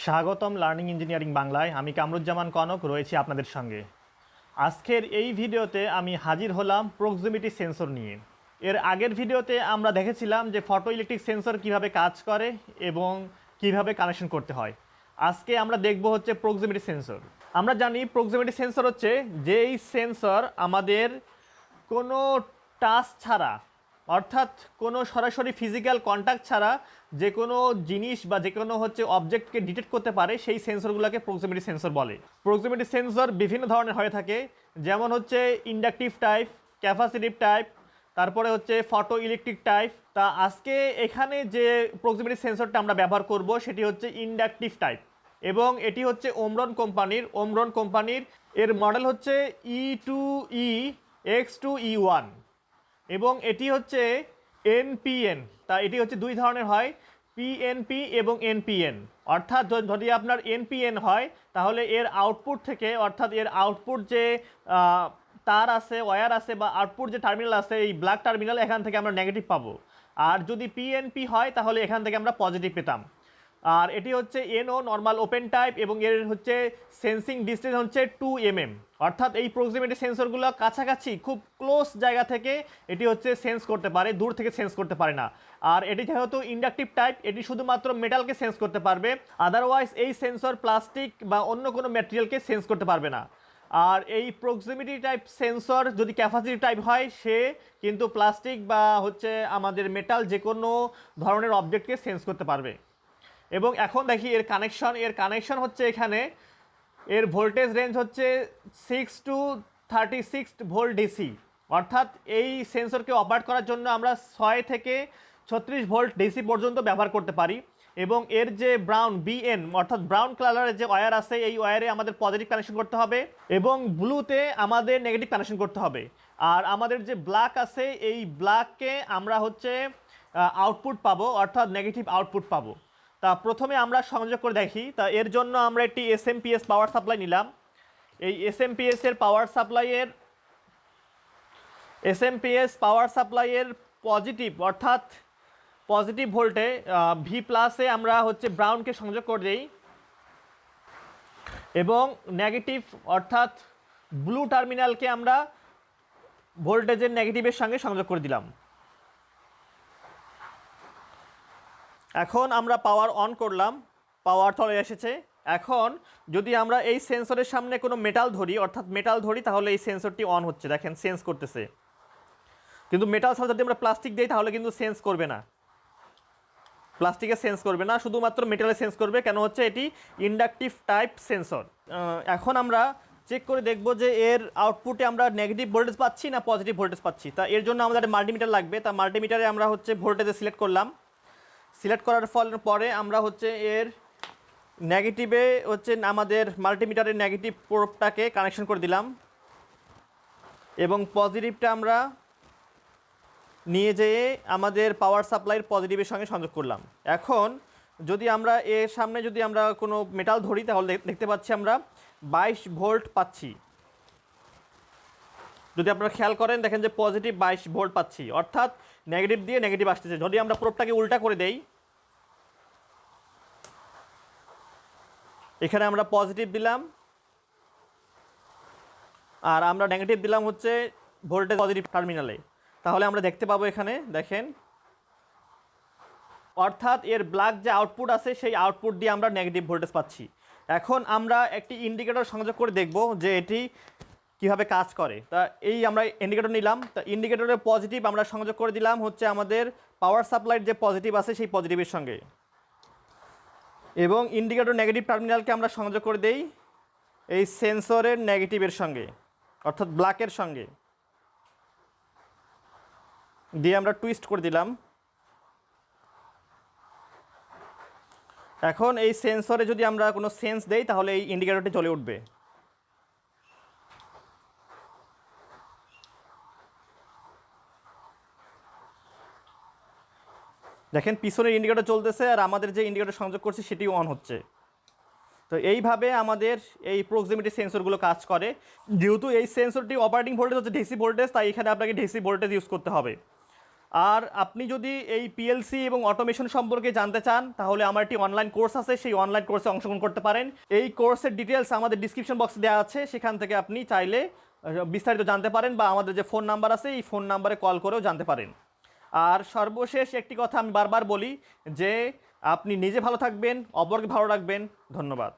স্বাগতম learning engineering বাংলায়। আমি কামরুজ্জামান কনক, রয়েছি আপনাদের সঙ্গে। আজকের এই ভিডিওতে আমি হাজির হলাম প্রক্সিমিটি সেন্সর নিয়ে। এর আগের ভিডিওতে আমরা দেখেছিলাম যে ফটো ইলেকট্রিক সেন্সর কীভাবে কাজ করে এবং কীভাবে কানেকশন করতে হয়। আজকে আমরা দেখব হচ্ছে প্রক্সিমিটি সেন্সর। আমরা জানি প্রক্সিমিটি সেন্সর হচ্ছে যেই সেন্সর আমাদের কোনো টাচ ছাড়া, অর্থাৎ কোনো সরাসরি ফিজিক্যাল কন্ট্যাক্ট ছাড়া যে কোনো জিনিস বা যে কোনো হচ্ছে অবজেক্টকে ডিটেক্ট করতে পারে, সেই সেন্সরগুলোকে প্রক্সিমিটি সেন্সর বলে। প্রক্সিমিটি সেন্সর বিভিন্ন ধরনের হয়ে থাকে, যেমন হচ্ছে ইন্ডাকটিভ টাইপ ক্যাপাসিটিভ টাইপ তারপরে হচ্ছে ফটো ইলেকট্রিক টাইপ তা আজকে এখানে যে প্রক্সিমিটি সেন্সরটা আমরা ব্যবহার করব, সেটি হচ্ছে ইন্ডাকটিভ টাইপ এবং এটি হচ্ছে ওমরন কোম্পানির। ওমরন কোম্পানির এর মডেল হচ্ছে E two E X two E one এবং এটি হচ্ছে এনপিএন তা এটি হচ্ছে দুই ধরনের হয় পিএনপি এবং এনপিএন অর্থাৎ যদি আপনার এনপিএন হয়, তাহলে এর আউটপুট থেকে, অর্থাৎ এর আউটপুট যে তার আছে ওয়্যার আছে বা আউটপুট যে টার্মিনাল আছে, এই ব্ল্যাক টার্মিনাল এখান থেকে আমরা নেগেটিভ পাবো। আর যদি পিএনপি হয়, তাহলে এখান থেকে আমরা পজিটিভ পেতাম। আর এটি হচ্ছে এনও নর্মাল ওপেন টাইপ এবং এর হচ্ছে সেন্সিং ডিস্টেন্স হচ্ছে টু এমএম অর্থাৎ এই প্রক্সিমিটি সেন্সরগুলো কাছাকাছি, খুব ক্লোজ জায়গা থেকে এটি হচ্ছে সেন্স করতে পারে, দূর থেকে সেন্স করতে পারে না। আর এটি যেহেতু ইন্ডাকটিভ টাইপ এটি শুধুমাত্র মেটালকে সেন্স করতে পারবে আদারওয়াইজ এই সেন্সর প্লাস্টিক বা অন্য কোনো ম্যাটেরিয়ালকে সেন্স করতে পারবে না। আর এই প্রক্সিমিটি টাইপ সেন্সর যদি ক্যাপাসিটি টাইপ হয়, সে কিন্তু প্লাস্টিক বা হচ্ছে আমাদের মেটাল যে কোনো ধরনের অবজেক্টকে সেন্স করতে পারবে। এবং এখন দেখি এর কানেকশন এর কানেকশন হচ্ছে এখানে। এর ভোল্টেজ রেঞ্জ হচ্ছে six to thirty six volt DC অর্থাৎ এই সেন্সরকে অপারেট করার জন্য আমরা ছয় থেকে ছত্রিশ ভোল্ট ডিসি পর্যন্ত ব্যবহার করতে পারি। এবং এর যে ব্রাউন বিএন অর্থাৎ ব্রাউন কালারের যে ওয়্যার আছে, এই ওয়্যারে আমাদের পজিটিভ কানেকশন করতে হবে এবং ব্লুতে আমাদের নেগেটিভ কানেকশন করতে হবে। আর আমাদের যে ব্ল্যাক আছে, এই ব্ল্যাককে আমরা হচ্ছে আউটপুট পাবো, অর্থাৎ নেগেটিভ আউটপুট পাবো। তা প্রথমে আমরা সংযোগ করে দেখি। তা এর জন্য আমরা একটি এসএমপিএস পাওয়ার সাপ্লাই নিলাম। এই এসএমপিএস এর পাওয়ার সাপ্লাইয়ের এসএমপিএস পাওয়ার সাপ্লাইয়ের পজিটিভ অর্থাৎ পজিটিভ ভোল্টে ভি প্লাসে আমরা হচ্ছে ব্রাউনকে সংযোগ করে দিই। এবং নেগেটিভ অর্থাৎ ব্লু টার্মিনালকে আমরা ভোল্টেজের নেগেটিভের সঙ্গে সংযোগ করে দিলাম। এখন আমরা পাওয়ার অন করলাম পাওয়ার চলে এসেছে। এখন যদি আমরা এই সেন্সরের সামনে কোনো মেটাল ধরি, অর্থাৎ মেটাল ধরি, তাহলে এই সেন্সরটি অন হচ্ছে। দেখেন সেন্স করতেছে। কিন্তু মেটাল ছাড়া যদি আমরা প্লাস্টিক দিই, তাহলে কিন্তু সেন্স করবে না। প্লাস্টিকে সেন্স করবে না, শুধুমাত্র মেটালে সেন্স করবে। কেন হচ্ছে এটি ইন্ডাকটিভ টাইপ সেন্সর এখন আমরা চেক করে দেখব যে এর আউটপুটে আমরা নেগেটিভ ভোল্টেজ পাচ্ছি না পজিটিভ ভোল্টেজ পাচ্ছি। তা এর জন্য আমাদের মাল্টিমিটার লাগবে। তা মাল্টিমিটারে আমরা হচ্ছে ভোল্টেজে সিলেক্ট করলাম। সিলেক্ট করার ফল পরে আমরা হচ্ছে এর নেগেটিভে হচ্ছে আমাদের মাল্টিমিটারের নেগেটিভ প্রোপটাকে কানেকশন করে দিলাম। এবং পজিটিভটা আমরা নিয়ে যেয়ে আমাদের পাওয়ার সাপ্লাইয়ের পজিটিভের সঙ্গে সংযোগ করলাম। এখন যদি আমরা এর সামনে যদি আমরা কোনো মেটাল ধরি, তাহলে দেখতে পাচ্ছি আমরা বাইশ ভোল্ট পাচ্ছি। যদি আপনারা খেয়াল করেন, দেখেন যে পজিটিভ বাইশ ভোল্ট পাচ্ছি। অর্থাৎ নেগেটিভ দিয়ে নেগেটিভ আসতেছে। যদি আমরা প্রোপটাকে উল্টা করে দেই এখানে আমরা পজিটিভ দিলাম। আর আমরা নেগেটিভ দিলাম হচ্ছে ভোল্টেজ পজিটিভ টার্মিনালে তাহলে আমরা দেখতে পাবো এখানে, দেখেন। অর্থাৎ এর ব্ল্যাক যে আউটপুট আছে, সেই আউটপুট দিয়ে আমরা নেগেটিভ ভোল্টেজ পাচ্ছি। এখন আমরা একটি ইন্ডিকেটর সংযোগ করে দেখব যে এটি কীভাবে কাজ করে। তা এই আমরা ইন্ডিকেটর নিলাম। তা ইন্ডিকেটরের পজিটিভ আমরা সংযোগ করে দিলাম হচ্ছে আমাদের পাওয়ার সাপ্লাইয়ের যে পজিটিভ আছে, সেই পজিটিভের সঙ্গে। এবং ইন্ডিকেটর নেগেটিভ টার্মিনালকে আমরা সংযোগ করে দেই এই সেন্সরের নেগেটিভের সঙ্গে, অর্থাৎ ব্ল্যাকের সঙ্গে। দিয়ে আমরা টুইস্ট করে দিলাম। এখন এই সেন্সরে যদি আমরা কোনো সেন্স দেই, তাহলে এই ইন্ডিকেটরটি জ্বলে উঠবে। দেখেন, পিছনের ইন্ডিকেটর চলতেছে আর আমাদের যে ইন্ডিকেটর সংযোগ করছি সেটিও অন হচ্ছে। তো এইভাবে আমাদের এই প্রক্সিমিটি সেন্সরগুলো কাজ করে। যেহেতু এই সেন্সরটি অপারেটিং ভোল্টেজ হচ্ছে ডিসি ভোল্টেজ তাই এখানে আপনাকে ডিসি ভোল্টেজ ইউজ করতে হবে। আর আপনি যদি এই পিএলসি এবং অটোমেশন সম্পর্কে জানতে চান, তাহলে আমার একটি অনলাইন কোর্স আছে, সেই অনলাইন কোর্সে অংশগ্রহণ করতে পারেন। এই কোর্সের ডিটেলস আমাদের ডিসক্রিপশন বক্সে দেওয়া আছে, সেখান থেকে আপনি চাইলে বিস্তারিত জানতে পারেন বা আমাদের যে ফোন নাম্বার আছে, এই ফোন নাম্বারে কল করেও জানতে পারেন। আর সর্বশেষ একটি কথা আমি বারবার বলি যে আপনি নিজে ভালো থাকবেন, অপরকে ভালো রাখবেন। ধন্যবাদ।